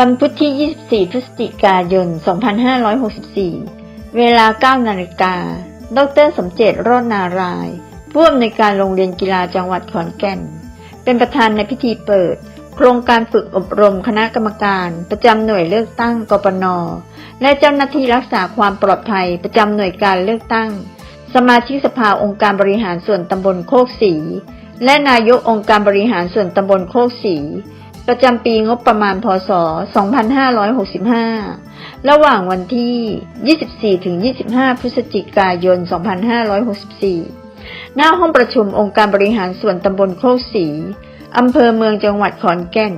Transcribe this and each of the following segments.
วันพุธที่ 24 พฤศจิกายน 2564 เวลา 9 นาฬิกา ดรสมเจตโรจนารายผู้อำนวยการโรงเรียนกีฬาจังหวัดขอนแก่น เป็นประธานในพิธีเปิด โครงการฝึกอบรมคณะกรรมการ ประจำหน่วยเลือกตั้งกปน และเจ้าหน้าที่รักษาความปลอดภัยประจำหน่วยการเลือกตั้ง สมาชิกสภาองค์การบริหารส่วนตำบลโคกศรีและนายกองค์การบริหารส่วนตำบลโคกศรี ประจำปีงบประมาณพศ 2565 ระหว่างวันที่ 24-25 พฤศจิกายน 2564 หน้าห้องประชุมองค์การบริหารส่วนตำบลโคกศรีอำเภอเมืองจังหวัดขอนแก่น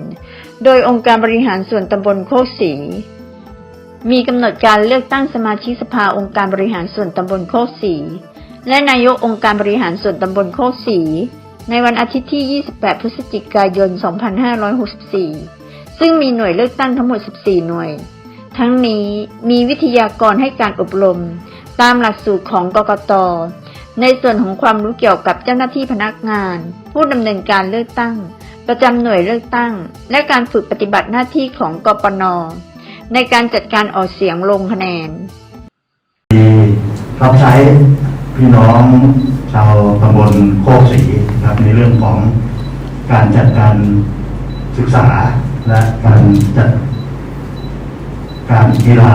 โดยองค์การบริหารส่วนตำบลโคกศรีมีกำหนดการเลือกตั้งสมาชิกสภาองค์การบริหารส่วนตำบลโคกศรีและนายกองค์การบริหารส่วนตำบลโคกศรี ในวันอาทิตย์ที่ 28 พฤศจิกายน 2564 ซึ่งมีหน่วยเลือกตั้งทั้งหมด 14 หน่วย ทั้งนี้มีวิทยากรให้การอบรม ตามหลักสูตรของกกต ในส่วนของความรู้เกี่ยวกับเจ้าหน้าที่พนักงาน ผู้ดำเนินการเลือกตั้ง ประจำหน่วยเลือกตั้ง และการฝึกปฏิบัติหน้าที่ของกปน ในการจัดการออกเสียงลงคะแนนดีรับใช้พี่น้องชาวตำบลโคกศรี ในเรื่องของการจัดการศึกษาและการจัดการกีฬา